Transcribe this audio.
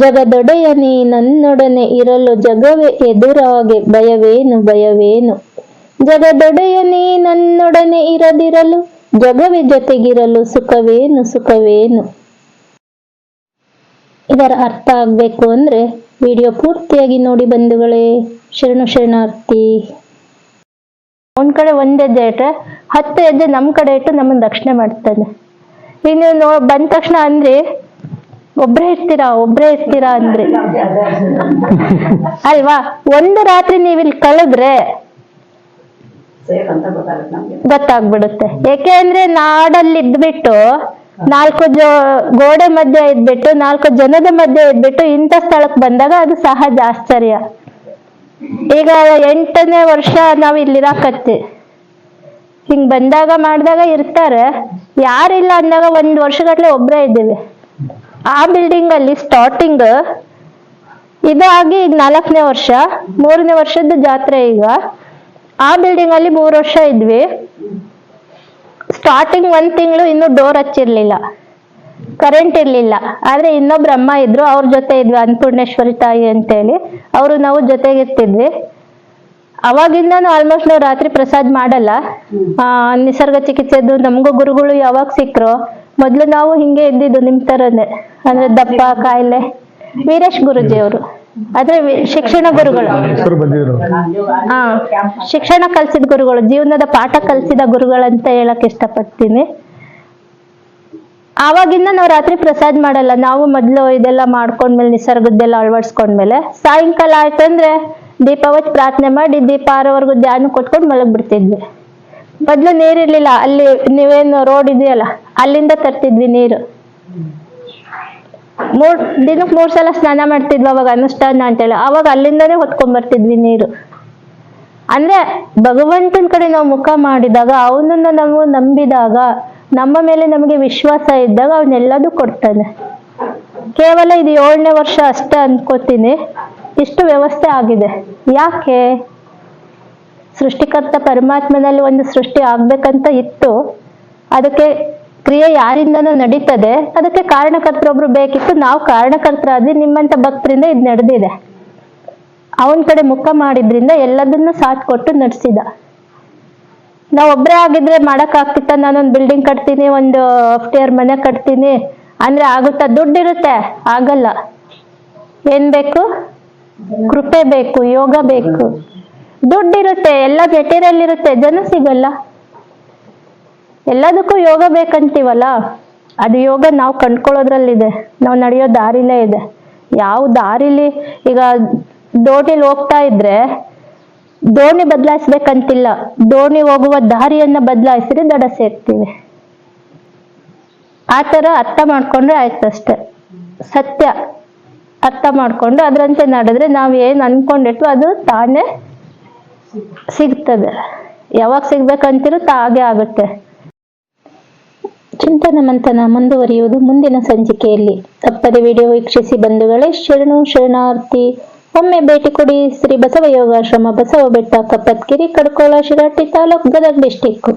ಜಗದೊಡೆಯನೇ, ನನ್ನೊಡನೆ ಇರಲು ಜಗವೇ ಎದುರಾಗೆ, ಭಯವೇನು ಭಯವೇನು? ಜಗದೊಡೆಯ ನೀ ನನ್ನೊಡನೆ ಇರದಿರಲು, ಜಗವೇ ಜೊತೆಗಿರಲು ಸುಖವೇನು ಸುಖವೇನು? ಇದರ ಅರ್ಥ ಆಗ್ಬೇಕು ಅಂದ್ರೆ ವಿಡಿಯೋ ಪೂರ್ತಿಯಾಗಿ ನೋಡಿ ಬಂಧುಗಳೇ, ಶರಣು ಶರಣಾರ್ಥಿ. ಒಂದ್ ಕಡೆ ಒಂದ್ ಹೆಜ್ಜೆ ಇಟ್ರೆ, ಹತ್ತು ಹೆಜ್ಜೆ ನಮ್ ಕಡೆ ಇಟ್ಟು ನಮ್ಮನ್ನ ರಕ್ಷಣೆ ಮಾಡ್ತಾನೆ ಇನ್ನು ನೋ ಬಂದ ತಕ್ಷಣ ಅಂದ್ರಿ ಒಬ್ರೇ ಇರ್ತೀರಾ ಒಬ್ರೇ ಇರ್ತೀರಾ ಅಂದ್ರೆ? ಅಲ್ವಾ? ಒಂದು ರಾತ್ರಿ ನೀವು ಇಲ್ಲಿ ಕಳೆದ್ರೆ ಗೊತ್ತಾಗ್ಬಿಡುತ್ತೆ. ಯಾಕೆ ಅಂದ್ರೆ ನಾಡಲ್ಲಿ ಇದ್ಬಿಟ್ಟು ನಾಲ್ಕು ಜೋ, ಗೋಡೆ ಮಧ್ಯೆ ಇದ್ಬಿಟ್ಟು, ನಾಲ್ಕು ಜನದ ಮಧ್ಯೆ ಇದ್ಬಿಟ್ಟು ಇಂಥ ಸ್ಥಳಕ್ಕೆ ಬಂದಾಗ ಅದು ಸಹಜ ಆಶ್ಚರ್ಯ. ಈಗ ಎಂಟನೇ ವರ್ಷ ನಾವ್ ಇಲ್ಲಿರಾಕತ್ತಿ. ಹಿಂಗ್ ಬಂದಾಗ ಮಾಡಿದಾಗ ಇರ್ತಾರೆ. ಯಾರಿಲ್ಲ ಅಂದಾಗ ಒಂದ್ ವರ್ಷಗಟ್ಲೆ ಒಬ್ರೇ ಇದ್ದೀವಿ. ಆ ಬಿಲ್ಡಿಂಗ್ ಅಲ್ಲಿ ಸ್ಟಾರ್ಟಿಂಗ್ ಇದಾಗಿ ಈಗ ನಾಲ್ಕನೇ ವರ್ಷ ಮೂರನೇ ವರ್ಷದ ಜಾತ್ರೆ ಈಗ. ಆ ಬಿಲ್ಡಿಂಗ್ ಅಲ್ಲಿ ಮೂರು ವರ್ಷ ಇದ್ವಿ. ಸ್ಟಾರ್ಟಿಂಗ್ ಒಂದ್ ತಿಂಗಳು ಇನ್ನು ಡೋರ್ ಹಚ್ಚಿರ್ಲಿಲ್ಲ. ಕರೆಂಟ್ ಇರ್ಲಿಲ್ಲ. ಆದ್ರೆ ಇನ್ನೊಬ್ರು ಅಮ್ಮ ಇದ್ರು ಅವ್ರ ಜೊತೆ ಇದ್ವಿ ಅನ್ನಪೂರ್ಣೇಶ್ವರಿ ತಾಯಿ ಅಂತೇಳಿ. ಅವರು ನಾವು ಜೊತೆಗಿರ್ತಿದ್ವಿ ಅವಾಗಿಂದನೂ ಆಲ್ಮೋಸ್ಟ್ ನಾವು ರಾತ್ರಿ ಪ್ರಸಾದ್ ಮಾಡಲ್ಲ. ಆ, ನಿಸರ್ಗ ಚಿಕಿತ್ಸೆದು ನಮಗೂ ಗುರುಗಳು ಯಾವಾಗ ಸಿಕ್ರೋ ಮೊದ್ಲು ನಾವು ಹಿಂಗೆ ಇದ್ದಿದ್ದು ನಿಮ್ ತರನೇ. ಅಂದ್ರೆ ದಪ್ಪ ಕಾಯಿಲೆ. ವೀರೇಶ್ ಗುರುಜಿ ಅವರು ಆದ್ರೆ ವಿ- ಶಿಕ್ಷಣ ಗುರುಗಳು. ಹೆಸರು ಬಂದಿದ್ರು. ಹಾ ಶಿಕ್ಷಣ ಕಲ್ಸಿದ ಗುರುಗಳು ಜೀವನದ ಪಾಠ ಕಲ್ಸಿದ ಗುರುಗಳಂತ ಹೇಳಕ್ ಇಷ್ಟಪಡ್ತೀನಿ. ಆವಾಗಿಂದ ನಾವು ರಾತ್ರಿ ಪ್ರಸಾದ್ ಮಾಡಲ್ಲ. ನಾವು ಮೊದ್ಲು ಇದೆಲ್ಲ ಮಾಡ್ಕೊಂಡ್ಮೇಲೆ ನಿಸರ್ಗದ್ದೆಲ್ಲ ಅಳವಡಿಸ್ಕೊಂಡ್ಮೇಲೆ ಸಾಯಂಕಾಲ ಆಯ್ತಂದ್ರೆ ದೀಪ ಹಚ್ಚಿ ಪ್ರಾರ್ಥನೆ ಮಾಡಿ ದೀಪ ಆರೋವರೆಗೂ ಧ್ಯಾನ ಕೊಟ್ಕೊಂಡು ಮಲಗ್ ಬಿಡ್ತಿದ್ವಿ ಮೊದ್ಲು ನೀರಿರ್ಲಿಲ್ಲ ಅಲ್ಲಿ ನೀವೇನು ರೋಡ್ ಇದೆಯಲ್ಲ, ಅಲ್ಲಿಂದ ತರ್ತಿದ್ವಿ ನೀರು. ಮೂರ್ ದಿನಕ್ಕೆ ಮೂರ್ ಸಲ ಸ್ನಾನ ಮಾಡ್ತಿದ್ವಿ ಅವಾಗ ಅನುಷ್ಠಾನ ಅಂತೇಳಿ. ಅವಾಗ ಅಲ್ಲಿಂದಾನೇ ಹೊತ್ಕೊಂಡ್ ಬರ್ತಿದ್ವಿ ನೀರು. ಅಂದ್ರೆ ಭಗವಂತನ ಕಡೆ ನಾವು ಮುಖ ಮಾಡಿದಾಗ, ಅವನನ್ನ ನಾವು ನಂಬಿದಾಗ, ನಮ್ಮ ಮೇಲೆ ನಮಗೆ ವಿಶ್ವಾಸ ಇದ್ದಾಗ ಅವನ್ನೆಲ್ಲದೂ ಕೊಡ್ತಾನೆ. ಕೇವಲ ಇದು ಏಳನೇ ವರ್ಷ ಅಷ್ಟೇ ಅನ್ಕೋತೀನಿ. ಇಷ್ಟು ವ್ಯವಸ್ಥೆ ಆಗಿದೆ. ಯಾಕೆ? ಸೃಷ್ಟಿಕರ್ತ ಪರಮಾತ್ಮನಲ್ಲಿ ಒಂದು ಸೃಷ್ಟಿ ಆಗ್ಬೇಕಂತ ಇತ್ತು. ಅದಕ್ಕೆ ಕ್ರಿಯೆ ಯಾರಿಂದನೂ ನಡೀತದೆ. ಅದಕ್ಕೆ ಕಾರಣಕರ್ತರೊಬ್ರು ಬೇಕಿತ್ತು. ನಾವು ಕಾರಣಕರ್ತರಾದ್ವಿ ನಿಮ್ಮಂತ ಭಕ್ತರಿಂದ ಇದು ನಡೆದಿದೆ. ಅವನ ಕಡೆ ಮುಖ ಮಾಡಿದ್ರಿಂದ ಎಲ್ಲದನ್ನು ಸಾಥ್ ಕೊಟ್ಟು ನಡೆಸಿದ. ನಾವು ಒಬ್ಬರೇ ಆಗಿದ್ರೆ ಮಾಡಕ್ ಆಗ್ತಿತ್ತ. ನಾನೊಂದು ಬಿಲ್ಡಿಂಗ್ ಕಟ್ತೀನಿ, ಒಂದು ಅಫ್ಟಿಯರ್ ಮನೆ ಕಟ್ತೀನಿ. ಅಂದ್ರೆ ಆಗುತ್ತಾ? ದುಡ್ಡಿರುತ್ತೆ. ಆಗಲ್ಲ. ಏನ್ ಬೇಕು? ಕೃಪೆ ಬೇಕು, ಯೋಗ ಬೇಕು. ದುಡ್ಡಿರುತ್ತೆ, ಎಲ್ಲ ಮೆಟೀರಿಯಲ್ ಇರುತ್ತೆ ಜನ ಸಿಗಲ್ಲ. ಎಲ್ಲದಕ್ಕೂ ಯೋಗ ಬೇಕಂತೀವಲ್ಲ? ಅದು ಯೋಗ ನಾವು ಕಂಡ್ಕೊಳ್ಳೋದ್ರಲ್ಲಿದೆ, ನಾವು ನಡೆಯೋ ದಾರಿಲೇ ಇದೆ. ಯಾವ ದಾರಿಲಿ ಈಗ ದೋಣಿಲಿ ಹೋಗ್ತಾ ಇದ್ರೆ, ದೋಣಿ ಬದಲಾಯಿಸ್ಬೇಕಂತಿಲ್ಲ. ದೋಣಿ ಹೋಗುವ ದಾರಿಯನ್ನ ಬದಲಾಯಿಸಿದ್ರೆ ದಡ ಸೇರ್ತೀವಿ. ಆ ಥರ ಅರ್ಥ ಮಾಡ್ಕೊಂಡ್ರೆ ಆಯ್ತಷ್ಟೆ ಸತ್ಯ ಅರ್ಥ ಮಾಡ್ಕೊಂಡು ಅದರಂತೆ ನಡೆದ್ರೆ ನಾವು ಏನು ಅನ್ಕೊಂಡಿರ್ತೀವಿ ಅದು ತಾನೇ ಸಿಗ್ತದೆ. ಯಾವಾಗ ಸಿಗ್ಬೇಕಂತಿರುತ್ತೋ ಹಾಗೆ ಆಗುತ್ತೆ. ಚಿಂತನ ಮಂಥನ ಮುಂದುವರಿಯುವುದು ಮುಂದಿನ ಸಂಚಿಕೆಯಲ್ಲಿ. ತಪ್ಪದೆ ವಿಡಿಯೋ ವೀಕ್ಷಿಸಿ ಬಂಧುಗಳೇ, ಶರಣು, ಶರಣಾರ್ಥಿ, ಒಮ್ಮೆ ಭೇಟಿ ಕೊಡಿ ಶ್ರೀ ಬಸವ ಯೋಗಾಶ್ರಮ ಬಸವ ಬೆಟ್ಟ, ಕಪ್ಪತ್ಗಿರಿ, ಕಡ್ಕೋಳ, ಶಿರಾಟಿ ತಾಲೂಕ್, ಗದಗ ಡಿಸ್ಟಿಕ್